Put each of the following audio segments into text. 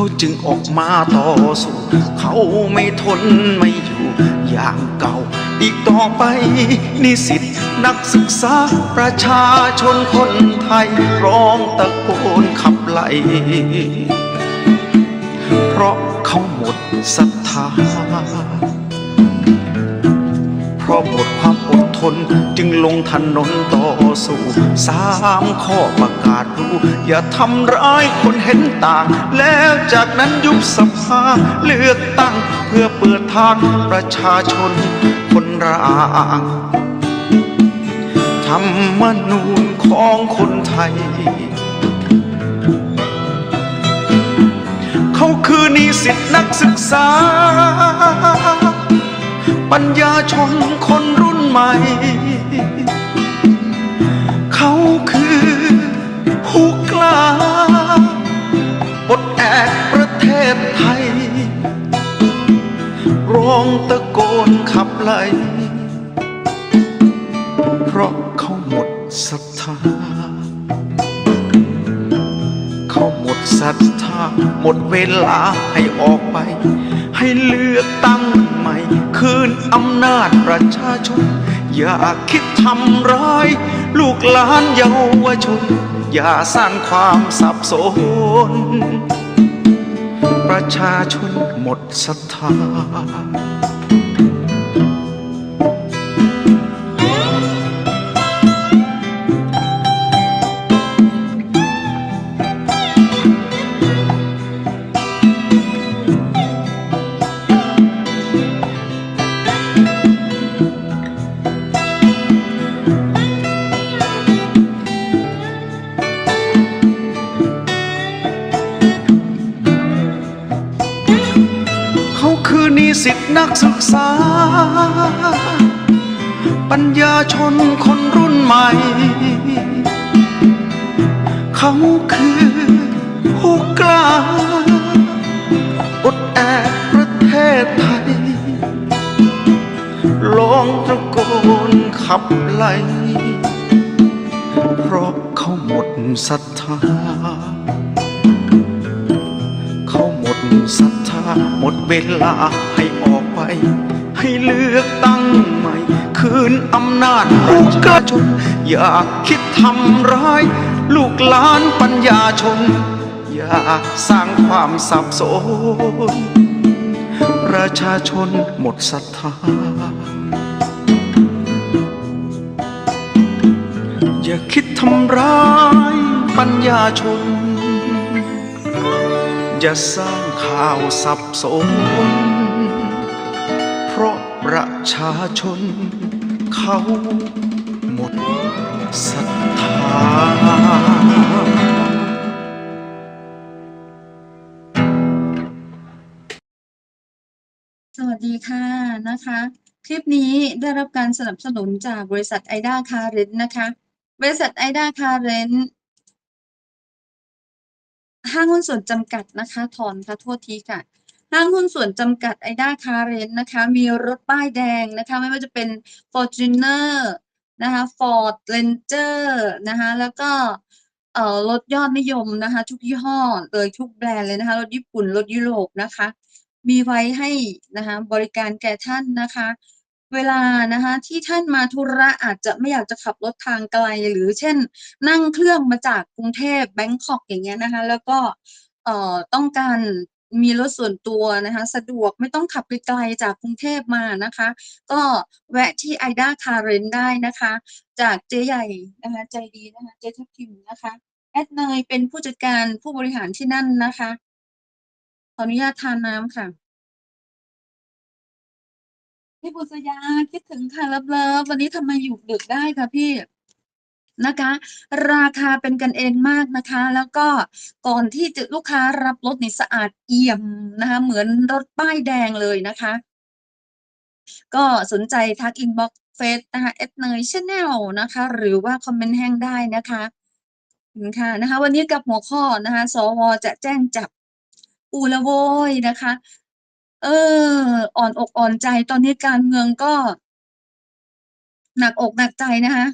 เขาจึงออกมาต่อสู้ เขาไม่ทนไม่อยู่อย่างเก่า อีกต่อไป นิสิตนักศึกษาประชาชนคนไทย ร้องตะโกนขับไล่เพราะเขาหมดศรัทธา ราะหมดความอดทน จึงลงถนนต่อสู้สามข้อประกาศรู้ อย่าทำร้ายคนเห็นต่าง แล้วจากนั้นยุบสภาเลือกตั้งเพื่อเปิดทางประชาชน คนร่างธรรมนูญของคนไทยเขาคือนิสิตนักศึกษา ปัญญาชนคนรุ่นใหม่ เขาคือผู้กล้าปลดแอกประเทศไทย ร้องตะโกนขับไล่เพราะเขาหมดศรัทธา เขาหมดศรัทธา หมดเวลาให้ออกไป ให้เลือกตั้งใหม่ คืนอำนาจประชาชน อย่าคิดทำร้าย ลูกหลานเยาวชน อย่าสร้างความสับสน ประชาชนหมดศรัทธา นักศึกษา ปัญญาชนคนรุ่นใหม่ เขาคือผู้กล้าอดแอกประเทศไทยลองตะโกนขับไล่เพราะเขาหมดศรัทธา เขาหมดศรัทธา หมดเวลาให้ออก ให้เลือกตั้งใหม่ คืนอำนาจประชาชนอย่าคิดทำร้าย ลูกหลานปัญญาชน อย่าสร้างความสับสน ประชาชนหมดศรัทธา อย่าคิดทำร้ายปัญญาชน อย่าสร้างข่าวสับสน ประชาชน เขาหมดศรัทธาสวัสดีค่ะนะคะ คลิปนี้ได้รับการสนับสนุนจากบริษัทไอด้าคาร์เรนนะคะ บริษัทไอด้าคาร์เรนห้างหุ้นส่วนจำกัดนะคะ ถอนค่ะโทษทีค่ะ ห้างหุ้นส่วนจำกัดไอด้าคาร์เรนนะคะ มีรถป้ายแดงนะคะ ไม่ว่าจะเป็น Fortuner นะคะ Ford Ranger นะคะ แล้วก็เอ่อรถยอดนิยมนะคะ ทุกยี่ห้อเลยทุกแบรนด์เลยนะคะ รถญี่ปุ่น รถยุโรปนะคะ มีไว้ให้นะคะบริการแก่ท่านนะคะ เวลานะคะที่ท่านมาธุระอาจจะไม่อยากจะขับรถทางไกล หรือเช่น นั่งเครื่องมาจากกรุงเทพแบงคอกอย่างเงี้ยนะคะ แล้วก็เอ่อต้องการ มีรถส่วนตัวนะคะ สะดวกไม่ต้องขับไกลจากกรุงเทพมานะคะ ก็แวะที่ไอด้าคาร์เรนได้นะคะ จากเจ๊ใหญ่นะคะใจดีนะคะเจ๊ทับทิมนะคะแอดเนยเป็นผู้จัดการผู้บริหารที่นั่นนะคะขออนุญาตทานน้ำค่ะพี่บุษยาคิดถึงค่ะเลิฟๆวันนี้ทำไมอยู่ดึกได้คะพี่ นะคะ ราคาเป็นกันเองมากนะคะ แล้วก็ก่อนที่จะลูกค้ารับรถนี่สะอาดเอี่ยมนะคะ เหมือนรถป้ายแดงเลยนะคะ ก็สนใจทักอินบ็อกซ์เฟซนะคะเอดเนยชาแนลนะคะ หรือว่าคอมเมนต์แห้งได้นะคะค่ะนะคะ วันนี้กับหัวข้อนะคะ สวจะแจ้งจับอูละโวยนะคะ เออ อ่อนอกอ่อนใจตอนนี้การเมืองก็ หนักอกหนักใจนะคะ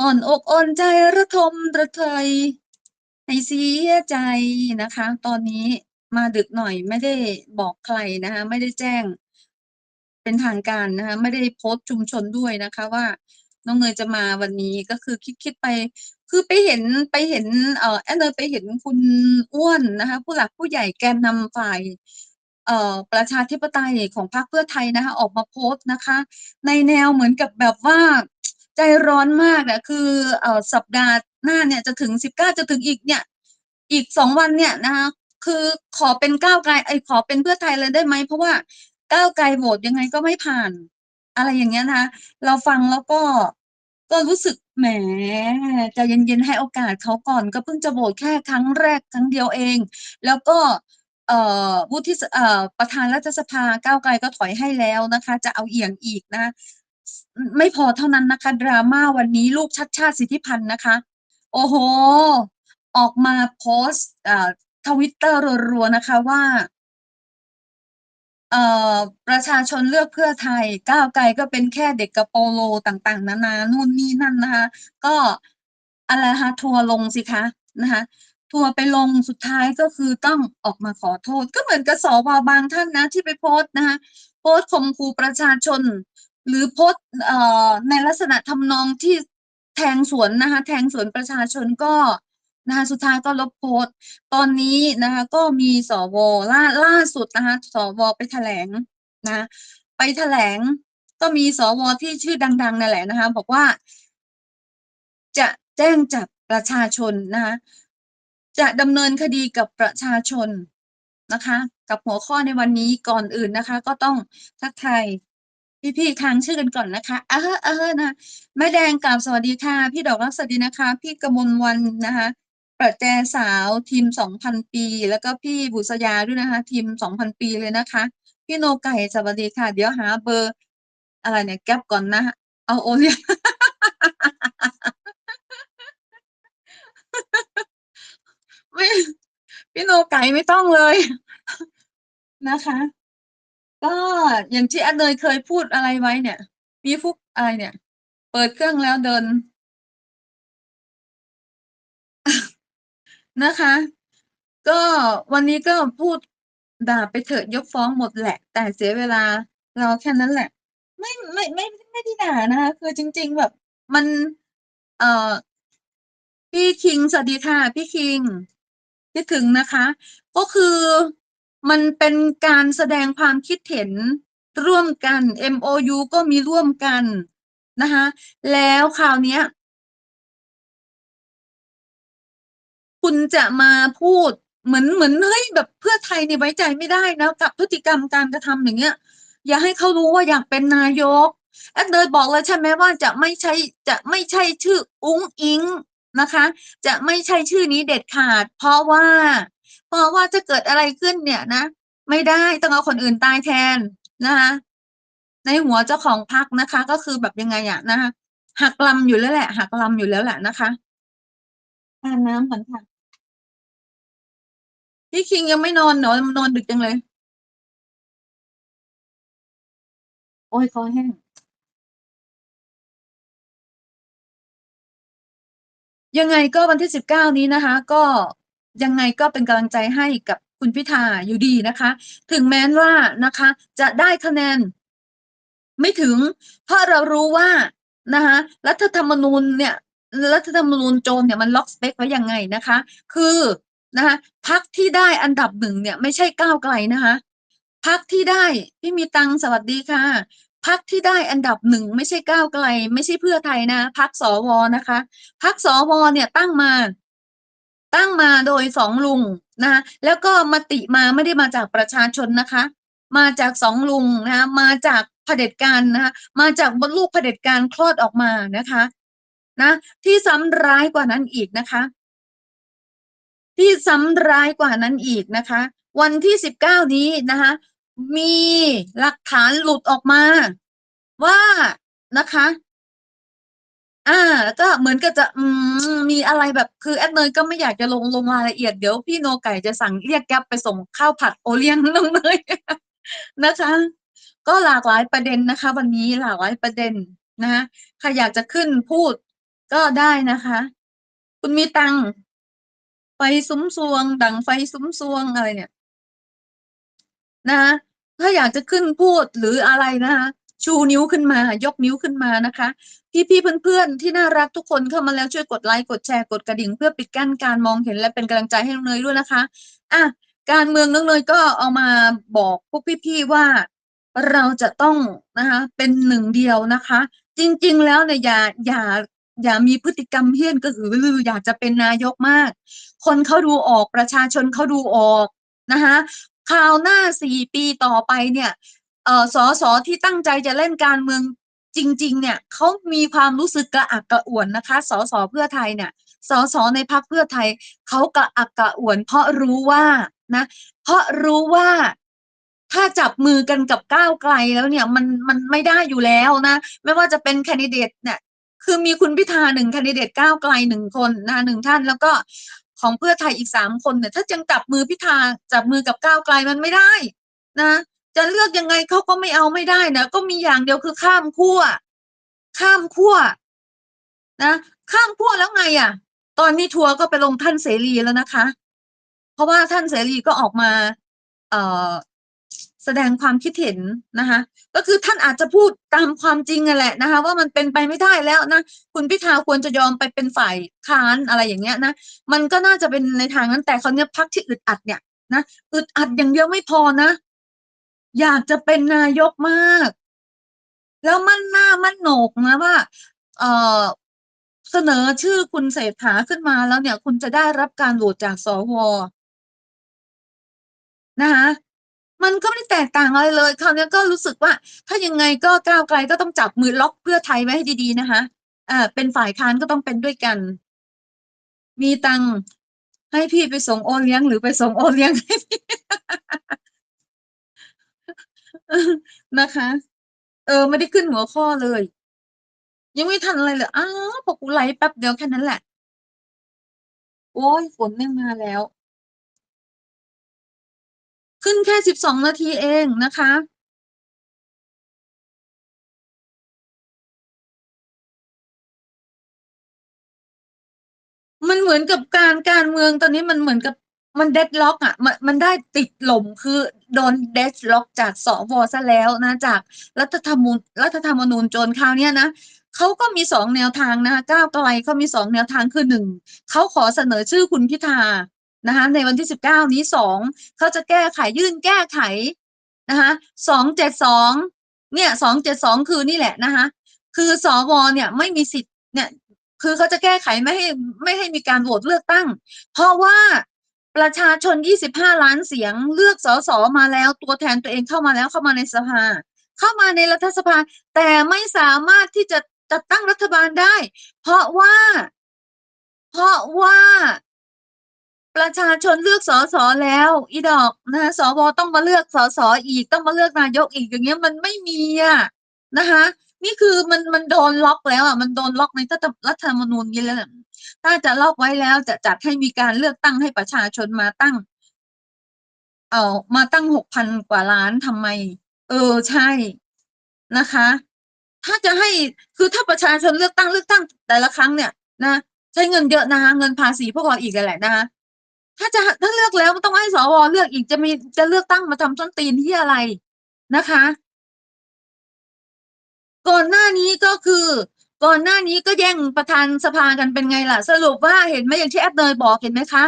อ่อนอกอ่อนใจระทมระเทยให้เสียใจนะคะ ตอนนี้มาดึกหน่อยไม่ได้บอกใครนะคะ ไม่ได้แจ้ง เป็นทางการนะคะ ไม่ได้โพสต์ชุมชนด้วยนะคะว่าน้องเนยจะมาวันนี้ก็คือคิดคิดไป คือไปเห็นไปเห็นเอ่อแอนเนยไปเห็นคุณอ้วนนะคะ ผู้หลักผู้ใหญ่แกนนำฝ่ายเอ่อประชาธิปไตยของพรรคเพื่อไทยนะคะ ออกมาโพสต์นะคะ ในแนวเหมือนกับแบบว่า ใจร้อนมากอะคือเอ่อสัปดาห์หน้าเนี่ยจะถึงสิบเก้าจะถึงอีกเนี่ย อีกสองวันเนี่ยนะคะคือขอเป็นก้าวไกลไอ้ขอเป็นเพื่อไทยเลยได้ไหมเพราะว่าก้าวไกลโหวตยังไงก็ไม่ผ่าน อะไรอย่างเงี้ยนะคะเราฟังแล้วก็ก็รู้สึกแหมใจเย็นๆให้โอกาสเขาก่อนก็เพิ่งจะโหวตแค่ครั้งแรกครั้งเดียวเอง แล้วก็เอ่อวุฒิสเอ่อประธานรัฐสภาก้าวไกลก็ถอยให้แล้วนะคะ จะเอาเอียงอีกนะ ไม่พอเท่านั้นนะคะ ดราม่าวันนี้ลูกชัดชาติสิทธิพันธ์นะคะ โอ้โห ออกมาโพสต์ทวิตเตอร์รัวๆนะคะว่าประชาชนเลือกเพื่อไทยก้าวไกลก็เป็นแค่เด็กกระโปโลต่างๆ นานานู่นนี่นั่นนะคะ ก็อะไรคะทัวลงสิคะนะคะทัวไปลงสุดท้ายก็คือต้องออกมาขอโทษ ก็เหมือนกับสวบางท่านนะที่ไปโพสต์นะคะโพสต์ข่มขู่ประชาชน หรือโพสในลักษณะทำนองที่แทงสวนนะคะแทงสวนประชาชนก็นะคะสุดท้ายก็ลบโพสต์ตอนนี้นะคะก็มีสวล่าล่าสุดนะคะสวไปแถลงนะไปแถลงก็มีสวที่ชื่อดังๆนั่นแหละนะคะบอกว่า จะแจ้งจับประชาชนนะคะจะดำเนินคดีกับประชาชนนะคะ กับหัวข้อในวันนี้ก่อนอื่นนะคะ ก็ต้องทักทาย พี่ๆทางชื่อกันก่อนนะคะเออเออนะแม่แดงกราบสวัสดีค่ะ พี่ดอกรักสวัสดีนะคะ พี่กมลวันนะคะประแจสาวทีมสองพันปี แล้วก็พี่บุษยาด้วยนะคะ ทีมสองพันปีเลยนะคะ พี่โนไก่สวัสดีค่ะ เดี๋ยวหาเบอร์ อะไรเนี่ยแก๊ปก่อนนะเอาโอเลียไม่พี่โนไก่ไม่ต้องเลยนะคะ ก็อย่างที่อันเนยเคยพูดอะไรไว้เนี่ย มีฟุกอะไรเนี่ย เปิดเครื่องแล้วเดิน นะคะ ก็วันนี้ก็พูดด่าไปเถอะยกฟ้องหมดแหละ แต่เสียเวลาเราแค่นั้นแหละ ไม่ไม่ไม่ไม่ได้ด่านะคะคือจริง ๆ แบบ มัน เอ่อพี่คิงสวัสดีค่ะ พี่คิงคิดถึงนะคะ ก็คือ มันเป็นการแสดงความคิดเห็นร่วมกัน MOU ก็มีร่วมกันนะคะแล้วคราวนี้คุณจะมาพูดเหมือนเหมือนเฮ้ยแบบเพื่อไทยนี่ไว้ใจไม่ได้นะกับพฤติกรรมการกระทำอย่างเงี้ย อย่าให้เขารู้ว่าอยากเป็นนายกแอดเนยบอกเลยใช่ไหมว่าจะไม่ใช่จะไม่ใช่ชื่ออุ้งอิงนะคะ จะไม่ใช่ชื่อนี้เด็ดขาด เพราะว่า เพราะว่าจะเกิดอะไรขึ้นเนี่ยนะ ไม่ได้ต้องเอาคนอื่นตายแทนนะคะในหัวเจ้าของพักนะคะ ก็คือแบบยังไงอะนะคะหักลำอยู่แล้วแหละ หักลำอยู่แล้วแหละนะคะทานน้ำก่อนค่ะพี่คิงยังไม่นอนเหรอนอนดึกจังเลย โอ้ยคอแห้งยังไงก็วันที่สิบเก้านี้นะคะ ก็ ยังไงก็เป็นกำลังใจให้กับคุณพิธาอยู่ดีนะคะ ถึงแม้ว่านะคะ จะได้คะแนน ไม่ถึง เพราะเรารู้ว่านะคะรัฐธรรมนูญเนี่ยรัฐธรรมนูญโจรเนี่ยมันล็อกสเปคไว้ยังไงนะคะ คือนะคะพักที่ได้อันดับหนึ่งเนี่ย ไม่ใช่ก้าวไกลนะคะพักที่ได้พี่มีตังสวัสดีค่ะพักที่ได้อันดับหนึ่งไม่ใช่ก้าวไกล ไม่ใช่เพื่อไทยนะพักสวนะคะพักสวเนี่ยตั้งมา ตั้งมาโดยสองลุงนะคะแล้วก็มติมาไม่ได้มาจากประชาชนนะคะ มาจากสองลุงนะคะมาจากเผด็จการนะคะมาจากบนลูกเผด็จการคลอดออกมานะคะนะที่ซ้ำร้ายกว่านั้นอีกนะคะ ที่ซ้ำร้ายกว่านั้นอีกนะคะ วันที่สิบเก้านี้นะคะมีหลักฐานหลุดออกมาว่านะคะ อ่าก็เหมือนกับจะ อืม มีอะไรแบบ คือแอดเนยก็ไม่อยากจะลง ลงรายละเอียด เดี๋ยวพี่โนไก่จะสั่งเรียกแก๊ปไปส่งข้าวผัดโอเลี้ยง น้องเนย นะคะ ก็หลากหลายประเด็นนะคะ วันนี้หลากหลายประเด็นนะคะ ใครอยากจะขึ้นพูดก็ได้นะคะ คุณมีตังค์ ไฟซุ้มซวง ดังไฟซุ้มซวง อะไรเนี่ย นะคะ ถ้าอยากจะขึ้นพูดหรืออะไรนะคะ ชูนิ้วขึ้นมา ยกนิ้วขึ้นมานะคะ พี่ๆเพื่อนๆ ที่น่ารักทุกคนเข้ามาแล้วช่วยกดไลค์กดแชร์กดกระดิ่ง เพื่อปิดกั้นการมองเห็นและเป็นกำลังใจให้น้องเนยด้วยนะคะอะการเมืองน้องเนยก็เอามาบอกพวกพี่ๆว่าเราจะต้องนะคะเป็นหนึ่งเดียวนะคะ จริงๆแล้วเนี่ยอย่าอย่าอย่ามีพฤติกรรมเฮี้ยนกระหือรืออยากจะเป็นนายกมาก คนเขาดูออกประชาชนเขาดูออกนะคะคราวหน้าสี่ปีต่อไปเนี่ย เอ่อสอสอที่ตั้งใจจะเล่นการเมืองจริง ๆ เนี่ยเขามีความรู้สึกกระอักกระอ่วนนะคะสอสอเพื่อไทยเนี่ยสอสอในพรรคเพื่อไทยเขากระอักกระอ่วน เพราะรู้ว่านะเพราะรู้ว่าถ้าจับมือกันกับก้าวไกลแล้วเนี่ยมันมันไม่ได้อยู่แล้วนะ ไม่ว่าจะเป็นแคนดิเดตเนี่ยคือมีคุณพิธาหนึ่งแคนดิเดตก้าวไกลหนึ่งคนนะหนึ่งท่านแล้วก็ของเพื่อไทยอีกสามคนเนี่ยถ้ายังจับมือพิธาจับมือกับก้าวไกลมันไม่ได้นะ จะเลือกยังไงเขาก็ไม่เอาไม่ได้นะก็มีอย่างเดียวคือข้ามขั้วข้ามขั้วนะข้ามขั้วแล้วไงอะ ตอนนี้ทัวร์ก็ไปลงท่านเสรีแล้วนะคะ เพราะว่าท่านเสรีก็ออกมา เอ่อแสดงความคิดเห็นนะคะ ก็คือท่านอาจจะพูดตามความจริงอะแหละนะคะ ว่ามันเป็นไปไม่ได้แล้วนะคุณพิธาควรจะยอมไปเป็นฝ่ายค้านอะไรอย่างเงี้ยนะมันก็น่าจะเป็นในทางนั้นแต่เขาเนี้ยพักที่อึดอัดเนี่ยนะอึดอัดอย่างเดียวไม่พอนะ อยากจะเป็นนายกมาก แล้วมั่นหน้ามั่นโหนกนะว่า เออเสนอชื่อคุณเศรษฐาขึ้นมาแล้วเนี่ย คุณจะได้รับการโหวตจากสวนะคะมันก็ไม่ได้แตกต่างอะไรเลยคราวนี้ก็รู้สึกว่า ถ้ายังไงก็ก้าวไกลก็ต้องจับมือล็อกเพื่อไทยไว้ให้ดีๆนะคะอ่าเป็นฝ่ายค้านก็ต้องเป็นด้วยกัน มีตังให้พี่ไปส่งโอเลี้ยงหรือไปส่งโอเลี้ยงให้พี่ นะคะ เออ ไม่ได้ขึ้นหัวข้อเลย ยังไม่ทันอะไรเลยอ้าวพอกูไลฟ์แป๊บเดียวแค่นั้นแหละ โอ๊ยฝนแม่งมาแล้ว ขึ้นแค่สิบสองนาทีเองนะคะมันเหมือนกับการการเมืองตอนนี้มันเหมือนกับ มันเดดล็อกอะมันมันได้ติดหล่มคือโดนเดดล็อกจากสวซะแล้วนะจากรัฐธรรมนูญรัฐธรรมนูญโจรคราวเนี้ยนะเขาก็มีสองแนวทางนะคะก้าวไกลเขามีสองแนวทางคือหนึ่งเขาขอเสนอชื่อคุณพิธานะคะในวันที่สิบเก้านี้สองเขาจะแก้ไขยื่นแก้ไขนะคะสองเจ็ดสองเนี่ยสองเจ็ดสองคือนี่แหละนะคะคือสวเนี่ยไม่มีสิทธิ์เนี่ยคือเขาจะแก้ไขไม่ให้ไม่ให้มีการโหวตเลือกตั้ง เพราะว่า ประชาชน 25 ล้านเสียงเลือกสสมาแล้วตัวแทนตัวเองเข้ามาแล้วเข้ามาในสภา เข้ามาในรัฐสภา แต่ไม่สามารถที่จะจัดตั้งรัฐบาลได้ เพราะว่า เพราะว่าประชาชนเลือกสสแล้ว อีดอกนะคะสวต้องมาเลือกสสอีกต้องมาเลือกนายกอีกอย่างเงี้ยมันไม่มีอะนะคะ นี่คือมันมันโดนล็อกแล้วอะมันโดนล็อกในรัฐรัฐธรรมนูญนี้แล้วถ้าจะล็อกไว้แล้วจะจัดให้มีการเลือกตั้งให้ประชาชนมาตั้ง เอามาตั้งหกพันกว่าล้านทำไม เออใช่นะคะ ถ้าจะให้คือถ้าประชาชนเลือกตั้งเลือกตั้งแต่ละครั้งเนี่ยนะใช้เงินเยอะนะคะเงินภาษีพวกเราอีกแหละนะคะถ้าจะถ้าเลือกแล้วมันต้องให้สวเลือกอีกจะมีจะเลือกตั้งมาทำต้นตีนที่อะไรนะคะ ก่อนหน้านี้ก็คือ ก่อนหน้านี้ก็แย่งประธานสภากันเป็นไงล่ะ สรุปว่าเห็นไหมอย่างที่แอดเนยบอกเห็นไหมคะ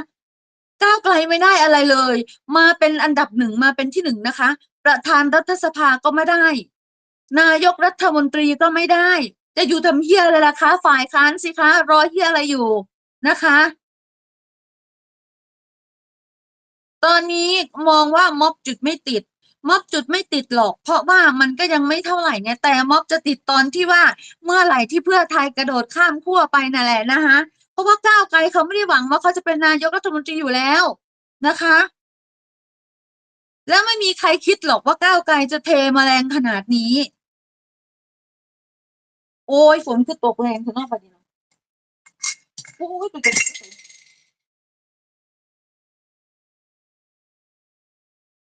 ก้าวไกลไม่ได้อะไรเลย มาเป็นอันดับหนึ่งมาเป็นที่หนึ่งนะคะ ประธานรัฐสภาก็ไม่ได้ นายกรัฐมนตรีก็ไม่ได้ จะอยู่ทำเฮียอะไรล่ะคะ ฝ่ายค้านสิคะรอเฮียอะไรอยู่นะคะตอนนี้มองว่าม็อบจุดไม่ติด ม็อบจุดไม่ติดหรอก เพราะว่ามันก็ยังไม่เท่าไหร่ไงแต่ม็อบจะติดตอนที่ว่าเมื่อไหร่ที่เพื่อไทยกระโดดข้ามขั้วไปนั่นแหละนะคะเพราะว่าก้าวไกลเขาไม่ได้หวังว่าเขาจะเป็นนายกรัฐมนตรีอยู่แล้วนะคะ แล้วไม่มีใครคิดหรอกว่าก้าวไกลจะเทมาแรงขนาดนี้ โอ้ยฝนคือตกแรงคือหน้าประเด็นโอ้ยตก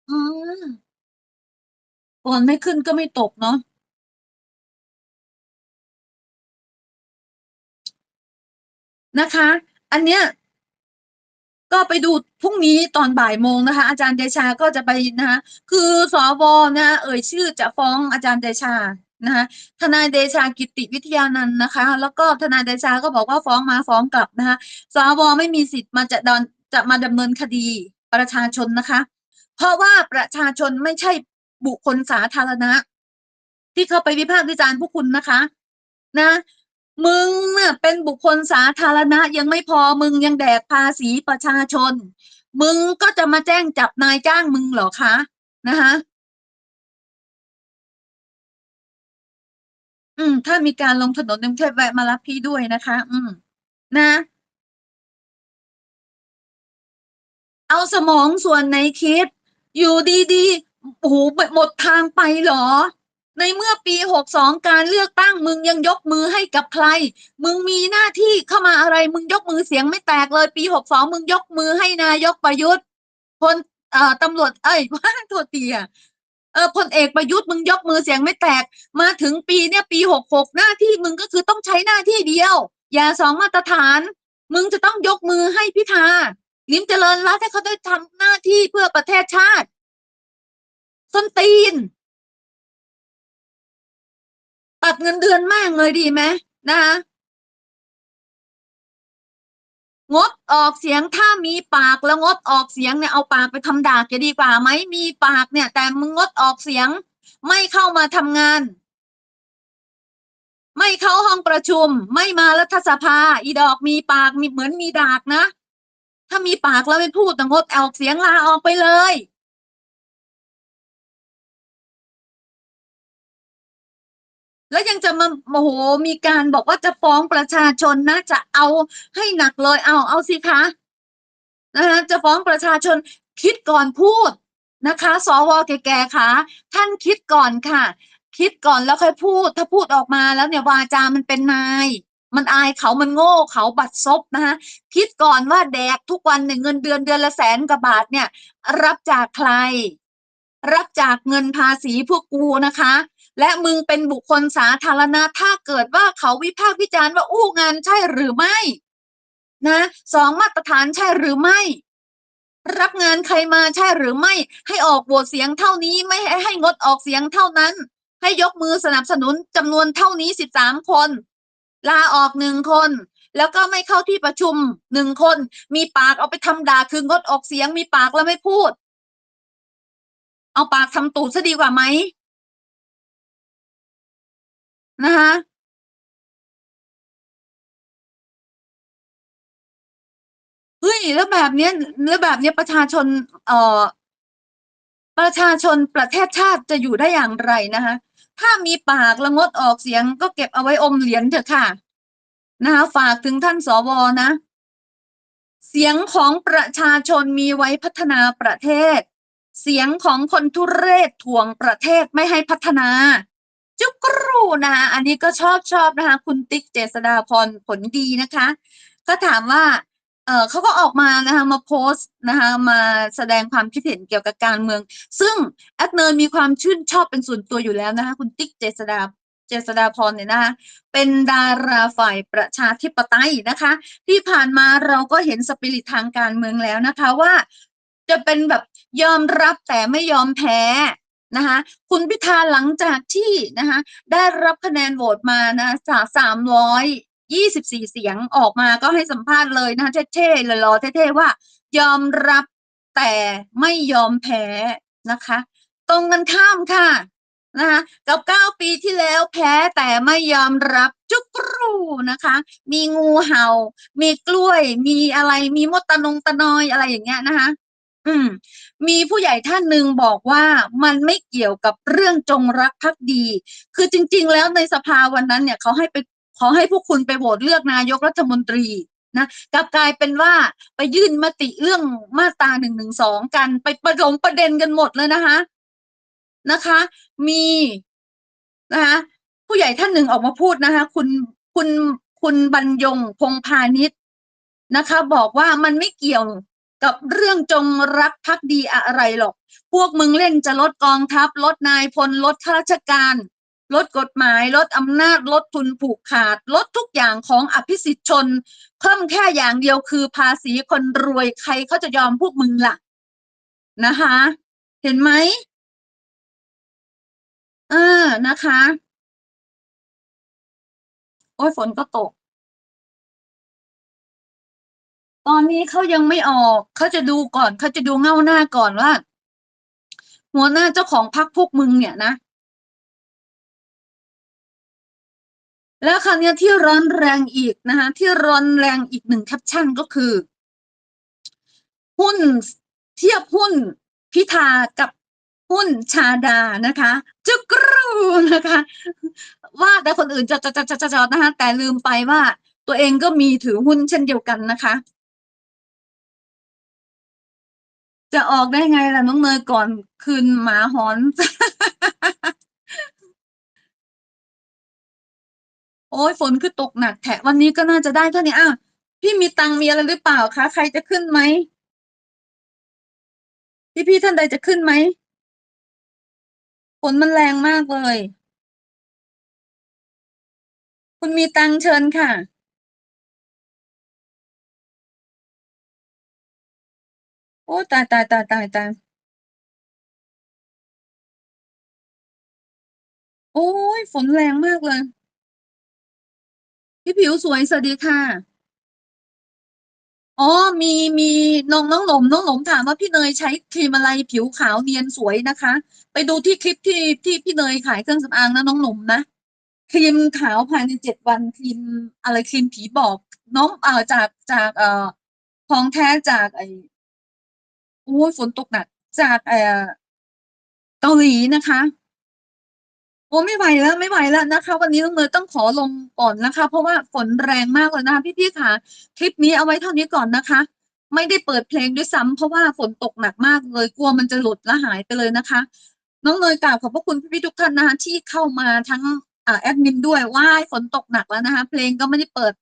อืม ฝนไม่ขึ้นก็ไม่ตกเนาะนะคะ อันเนี้ยก็ไปดูพรุ่งนี้ตอนบ่ายโมงนะคะ อาจารย์เดชาก็จะไปนะคะคือสวนะเอ่ยชื่อจะฟ้องอาจารย์เดชานะคะทนายเดชากิติวิทยานันนะคะ แล้วก็ทนายเดชาก็บอกว่าฟ้องมาฟ้องกลับนะคะสวไม่มีสิทธิ์มาจะดอนจะมาดำเนินคดีประชาชนนะคะ เพราะว่าประชาชนไม่ใช่ บุคคลสาธารณะ ที่เข้าไปวิพากษ์วิจารณ์พวกคุณนะคะ นะ มึงเนี่ยเป็นบุคคลสาธารณะยังไม่พอมึงยังแดกภาษีประชาชน มึงก็จะมาแจ้งจับนายจ้างมึงเหรอคะนะคะอืม ถ้ามีการลงถนนนกรุงเทพแวะมารับพี่ด้วยนะคะ อืม นะ เอาสมองส่วนไหนคิด อยู่ดีๆ โอ้โหหมดทางไปเหรอ ในเมื่อปีหกสองการเลือกตั้งมึงยังยกมือให้กับใคร มึงมีหน้าที่เข้ามาอะไร มึงยกมือเสียงไม่แตกเลยปีหกสองมึงยกมือให้นายกประยุทธ์พลเอ่อตำรวจเอ้ยว่าโทษทีอะเออพลเอกประยุทธ์มึงยกมือเสียงไม่แตก มาถึงปีเนี่ยปีหกหกหน้าที่มึงก็คือต้องใช้หน้าที่เดียว อย่าสองมาตรฐาน มึงจะต้องยกมือให้พิธาลิมเจริญรัตให้เขาได้ทำหน้าที่เพื่อประเทศชาติ ส้นตีน ตัดเงินเดือนม่งเลยดีไหมนะคะงดออกเสียงถ้ามีปากแล้วงดออกเสียงเนี่ยเอาปากไปทำด่าจะดีกว่าไหมมีปากเนี่ย แต่มึงงดออกเสียง ไม่เข้ามาทำงาน ไม่เข้าห้องประชุม ไม่มารัฐสภา อีดอกมีปากมีเหมือนมีดากนะ ถ้ามีปากแล้วไม่พูดแต่งดออกเสียงลาออกไปเลย แล้วยังจะมาโมโหมีการบอกว่าจะฟ้องประชาชนนะจะเอาให้หนักเลยเอาเอาสิคะนะคะจะฟ้องประชาชนคิดก่อนพูดนะคะสวแก่ๆค่ะท่านคิดก่อนค่ะ คิดก่อนแล้วค่อยพูด ถ้าพูดออกมาแล้วเนี่ยวาจามันเป็นนาย มันอายเขามันโง่เขาบัดซบนะคะคิดก่อนว่าแดกทุกวันเนี่ยเงินเดือนเดือนละแสนกว่าบาทเนี่ย รับจากใคร รับจากเงินภาษีพวกกูนะคะ และมึงเป็นบุคคลสาธารณะถ้าเกิดว่าเขาวิพากษ์วิจารณ์ว่าอู้งานใช่หรือไม่นะสองมาตรฐานใช่หรือไม่ รับงานใครมาใช่หรือไม่ ให้ออกโหวตเสียงเท่านี้ไม่ให้ให้งดออกเสียงเท่านั้น ให้ยกมือสนับสนุนจำนวนเท่านี้สิบสามคน ลาออกหนึ่งคน แล้วก็ไม่เข้าที่ประชุมหนึ่งคน มีปากเอาไปทำด่าคืองดออกเสียงมีปากแล้วไม่พูด เอาปากทำตูดซะดีกว่าไหม นะคะเฮ้ยแล้วแบบเนี้ยแล้วแบบเนี้ยประชาชน เอ่อ ประชาชนประเทศชาติจะอยู่ได้อย่างไรนะคะ ถ้ามีปากละงดออกเสียงก็เก็บเอาไว้อมเหรียญเถอะค่ะ นะคะฝากถึงท่านสวนะ เสียงของประชาชนมีไว้พัฒนาประเทศ เสียงของคนทุเรศถ่วงประเทศไม่ให้พัฒนา จุกรูนะคะอันนี้ก็ชอบชอบนะคะ คุณติ๊กเจษดาพรผลดีนะคะ ก็ถามว่าเออเขาก็ออกมานะคะมาโพสต์นะคะมาแสดงความคิดเห็นเกี่ยวกับการเมือง ซึ่งแอดเนิร์มีความชื่นชอบเป็นส่วนตัวอยู่แล้วนะคะ คุณติ๊กเจษดาเจษดาพรเนี่ยนะคะเป็นดาราฝ่ายประชาธิปไตยนะคะ ที่ผ่านมาเราก็เห็นสปิริตทางการเมืองแล้วนะคะว่า จะเป็นแบบยอมรับแต่ไม่ยอมแพ้ นะคะคุณพิธาหลังจากที่นะคะได้รับคะแนนโหวตมานะจากสามร้อยยี่สิบสี่เสียงออกมาก็ให้สัมภาษณ์เลยนะคะเท่ๆเลยรอเท่ๆว่า ยอมรับแต่ไม่ยอมแพ้นะคะ ตรงกันข้ามค่ะนะคะกับเก้าปีที่แล้วแพ้แต่ไม่ยอมรับจุกรูนะคะ มีงูเห่า มีกล้วย มีอะไรมีมดตะนงตะนอยอะไรอย่างเงี้ยนะคะ อืม มีผู้ใหญ่ท่านหนึ่งบอกว่ามันไม่เกี่ยวกับเรื่องจงรักภักดี คือจริง ๆ แล้วในสภาวันนั้นเนี่ยเขาให้ไปขอให้พวกคุณไปโหวตเลือกนายกรัฐมนตรีนะกลับกลายเป็นว่าไปยื่นมติเรื่องมาตราหนึ่งหนึ่งสองกันไปประดงประเด็นกันหมดเลยนะคะ นะคะ มีนะคะผู้ใหญ่ท่านหนึ่งออกมาพูดนะคะ คุณคุณคุณบรรยงพงพาณิชย์นะคะ บอกว่ามันไม่เกี่ยว กับเรื่องจงรักภักดีอะไรหรอก พวกมึงเล่นจะลดกองทัพ ลดนายพล ลดข้าราชการ ลดกฎหมาย ลดอำนาจ ลดทุนผูกขาด ลดทุกอย่างของอภิสิทธิชน เพิ่มแค่อย่างเดียวคือภาษีคนรวยใครเขาจะยอมพวกมึงล่ะ นะคะ เห็นไหมเออนะคะ โอ้ยฝนก็ตก ตอนนี้เขายังไม่ออกเขาจะดูก่อนเขาจะดูเง่าหน้าก่อนว่า หัวหน้าเจ้าของพรรคพวกมึงเนี่ยนะ แล้วคราวนี้ที่ร้อนแรงอีกนะคะที่ร้อนแรงอีกหนึ่งแคปชั่นก็คือ หุ้นเทียบหุ้นพิธากับหุ้นชาดานะคะจุกรูนะคะ ว่าแต่คนอื่นจะจะจะจะจะนะคะแต่ลืมไปว่าตัวเองก็มีถือหุ้นเช่นเดียวกันนะคะ จะออกได้ไงล่ะน้องเนยก่อนคืนหมาหอน โอ้ยฝนคือตกหนักแถะวันนี้ก็น่าจะได้เท่านี้อ้าวพี่มีตังมีอะไรหรือเปล่าคะ ใครจะขึ้นไหมพี่พี่ๆท่านใดจะขึ้นไหมฝนมันแรงมากเลย คุณมีตังเชิญค่ะ โอ้ตายตายตายตายตายโอ้ยฝนแรงมากเลย พี่ผิวสวยสวัสดีค่ะ อ๋อมีมีน้องน้องหลมน้องหลมถามว่าพี่เนยใช้ครีมอะไรผิวขาวเนียนสวยนะคะ ไปดูที่คลิปที่ที่พี่เนยขายเครื่องสำอางนะน้องหลมนะครีมขาวภายในเจ็ดวันครีมอะไรครีมผีบอก น้องเอ่อจากจากเอ่อของแท้จากไอ โอ้ยฝนตกหนักจากเอ่อเกาหลีนะคะ โอ้ไม่ไหวแล้วไม่ไหวแล้วนะคะ วันนี้น้องเนยต้องขอลงก่อนนะคะ เพราะว่าฝนแรงมากเลยนะคะพี่ๆค่ะ คลิปนี้เอาไว้เท่านี้ก่อนนะคะ ไม่ได้เปิดเพลงด้วยซ้ำเพราะว่าฝนตกหนักมากเลยกลัวมันจะหลุดและหายไปเลยนะคะ น้องเนยกราบขอบพระคุณพี่ๆทุกท่านนะคะที่เข้ามาทั้งอ่าแอดมินด้วยว่าฝนตกหนักแล้วนะคะ เพลงก็ไม่ได้เปิด